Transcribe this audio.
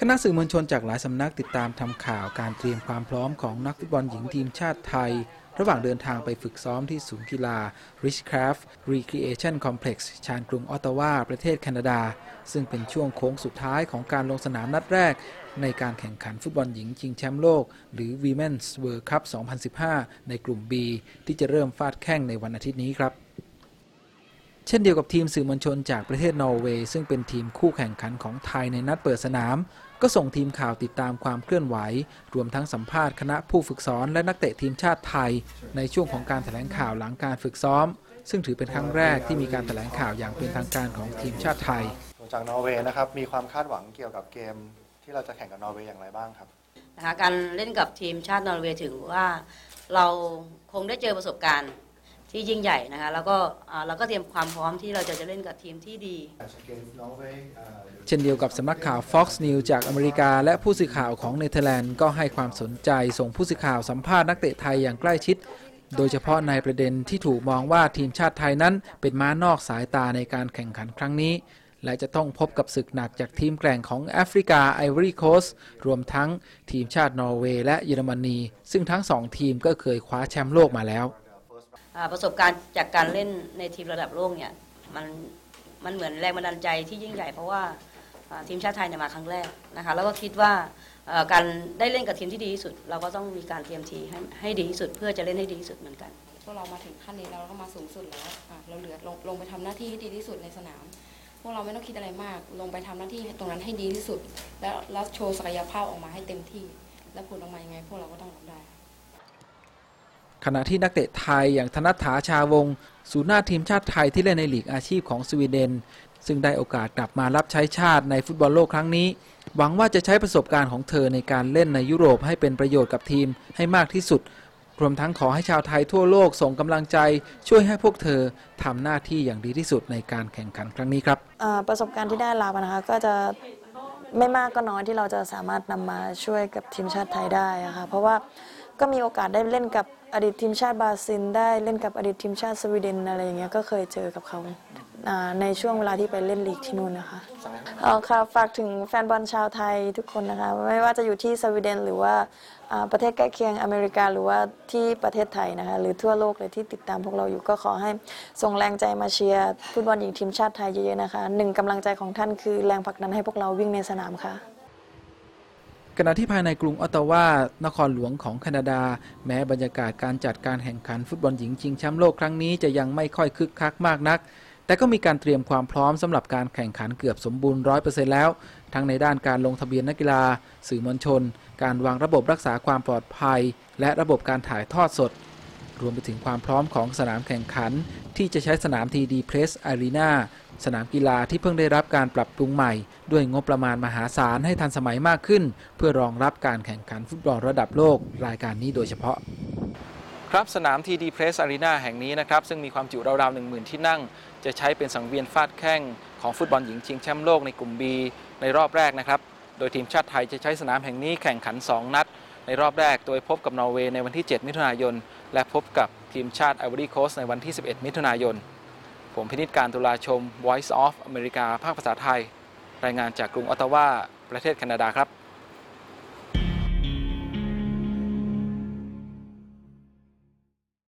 คณะสื่อมวลชนจากหลายสำนักติดตามทำข่าวการเตรียมความพร้อมของนักฟุตบอลหญิงทีมชาติไทย ระหว่างเดินทางไปฝึกซ้อมที่ศูนย์กีฬา Richcraft Recreation Complex ชานกรุงออตตาวา ประเทศแคนาดา ซึ่งเป็นช่วงโค้งสุดท้ายของการลงสนามนัดแรก ในการแข่งขันฟุตบอลหญิงชิงแชมป์โลก หรือ Women's World Cup 2015 ในกลุ่ม B ที่จะเริ่มฟาดแข่งในวันอาทิตย์นี้ครับ เช่นเดียวกับทีมสื่อมวลชนจากประเทศนอร์เวย์ซึ่งเป็นทีมคู่แข่งขันของไทยในนัดเปิดสนาม ก็ส่งทีมข่าวติดตามความเคลื่อนไหว รวมทั้งสัมภาษณ์คณะผู้ฝึกสอนและนักเตะทีมชาติไทย ในช่วงของการแถลงข่าวหลังการฝึกซ้อม ซึ่งถือเป็นครั้งแรกที่มีการแถลงข่าวอย่างเป็นทางการของทีมชาติไทยจากนอร์เวย์นะครับมีความคาดหวังเกี่ยวกับเกมที่เราจะแข่งกับนอร์เวย์อย่างไรบ้างครับนะคะการเล่นกับทีมชาตินอร์เวย์ถือว่าเราคงได้เจอประสบการณ์ ที่ยิ่งใหญ่นะคะแล้วก็อ่าเราก็เตรียมความพร้อมที่เราจะจะเล่นกับทีมที่ดี เช่นเดียวกับสำนักข่าว Fox News จากอเมริกา และผู้สื่อข่าวของเนเธอร์แลนด์ก็ให้ความสนใจส่งผู้สื่อข่าวสัมภาษณ์นักเตะไทยอย่างใกล้ชิด โดยเฉพาะในประเด็นที่ถูกมองว่าทีมชาติไทยนั้นเป็นม้านอกสายตาในการแข่งขันครั้งนี้ และจะต้องพบกับศึกหนักจากทีมแกร่งของแอฟริกาไอวอรี่โคสรวมทั้งทีมชาตินอร์เวย์และเยอรมนี ซึ่งทั้งสองทีมก็เคยคว้าแชมป์โลกมาแล้ว ประสบการณ์จากการเล่นในทีมระดับโลกเนี่ยมันมันเหมือนแรงบันดาลใจที่ยิ่งใหญ่เพราะว่าทีมชาติไทยเนี่ยมาครั้งแรกนะคะแล้วก็คิดว่าการได้เล่นกับทีมที่ดีที่สุด เราก็ต้องมีการเตรียมทีให้ให้ดีที่สุด เพื่อจะเล่นให้ดีที่สุดเหมือนกันพวกเรามาถึงขั้นนี้เราก็มาสูงสุดแล้วเราเหลือลงลงไปทำหน้าที่ให้ดีที่สุดในสนาม พวกเราไม่ต้องคิดอะไรมาก ลงไปทำหน้าที่ตรงนั้นให้ดีที่สุด แล้วแล้วโชว์ศักยภาพออกมาให้เต็มที่ แล้วผลออกมายังไง พวกเราก็ต้องรับได้ ขณะที่นักเตะไทยอย่างธนัฐถาชาวงศูนย์หน้าทีมชาติไทยที่เล่นในลีกอาชีพของสวีเดน ซึ่งได้โอกาสกลับมารับใช้ชาติในฟุตบอลโลกครั้งนี้ หวังว่าจะใช้ประสบการณ์ของเธอในการเล่นในยุโรปให้เป็นประโยชน์กับทีมให้มากที่สุด รวมทั้งขอให้ชาวไทยทั่วโลกส่งกำลังใจ ช่วยให้พวกเธอทำหน้าที่อย่างดีที่สุดในการแข่งขันครั้งนี้ครับประสบการณ์ที่ได้รับนะคะก็จะ ไม่มากก็น้อยที่เราจะสามารถนำมาช่วยกับทีมชาติไทยได้ค่ะเพราะว่าก็มีโอกาสได้เล่นกับอดีตทีมชาติบราซิลได้เล่นกับอดีตทีมชาติสวีเดนอะไรอย่างเงี้ยก็เคยเจอกับเขา อ่าในช่วงเวลาที่ไปเล่นลีกที่นู่นนะคะเอาค่ะฝากถึงแฟนบอลชาวไทยทุกคนนะคะ ไม่ว่าจะอยู่ที่สวีเดนหรือว่าอ่าประเทศใกล้เคียงอเมริกาหรือว่าที่ประเทศไทยนะคะหรือทั่วโลกเลยที่ติดตามพวกเราอยู่ก็ขอให้ส่งแรงใจมาเชียร์ฟุตบอลหญิงทีมชาติไทยเยอะๆนะคะหนึ่งกำลังใจของท่านคือแรงผลักดันให้พวกเราวิ่งในสนามค่ะ ขณะที่ภายในกรุงออตตาวานครหลวงของแคนาดา แม้บรรยากาศการจัดการแข่งขันฟุตบอลหญิงชิงแชมป์โลกครั้งนี้จะยังไม่ค่อยคึกคักมากนัก แต่ก็มีการเตรียมความพร้อมสำหรับการแข่งขันเกือบสมบูรณ์ร้อยเปอร์เซ็นต์แล้ว ทั้งในด้านการลงทะเบียนนักกีฬา สื่อมวลชน การวางระบบรักษาความปลอดภัย และระบบการถ่ายทอดสด รวมไปถึงความพร้อมของสนามแข่งขัน ที่จะใช้สนามทีดีเพรสอารีนาสนามกีฬาที่เพิ่งได้รับการปรับปรุงใหม่ ด้วยงบประมาณมหาศาลให้ทันสมัยมากขึ้น เพื่อรองรับการแข่งขันฟุตบอลระดับโลกรายการนี้โดยเฉพาะ ครับสนามทีดีเพรสอารีนาแห่งนี้นะครับซึ่งมีความจุราวๆ 10,000 ที่นั่ง จะใช้เป็นสังเวียนฟาดแข้งของฟุตบอลหญิงชิงแชมป์โลกในกลุ่ม B ในรอบแรกนะครับ โดยทีมชาติไทยจะใช้สนามแห่งนี้แข่งขัน 2 นัด ในรอบแรก โดยพบกับนอร์เวย์ในวันที่ 7 มิถุนายน และพบกับทีมชาติไอวอรี่โคสในวันที่ 11 มิถุนายน ผมพินิจการตุลาชม Voice of America ภาคภาษาไทย รายงานจากกรุงออตตาวาประเทศแคนาดาครับ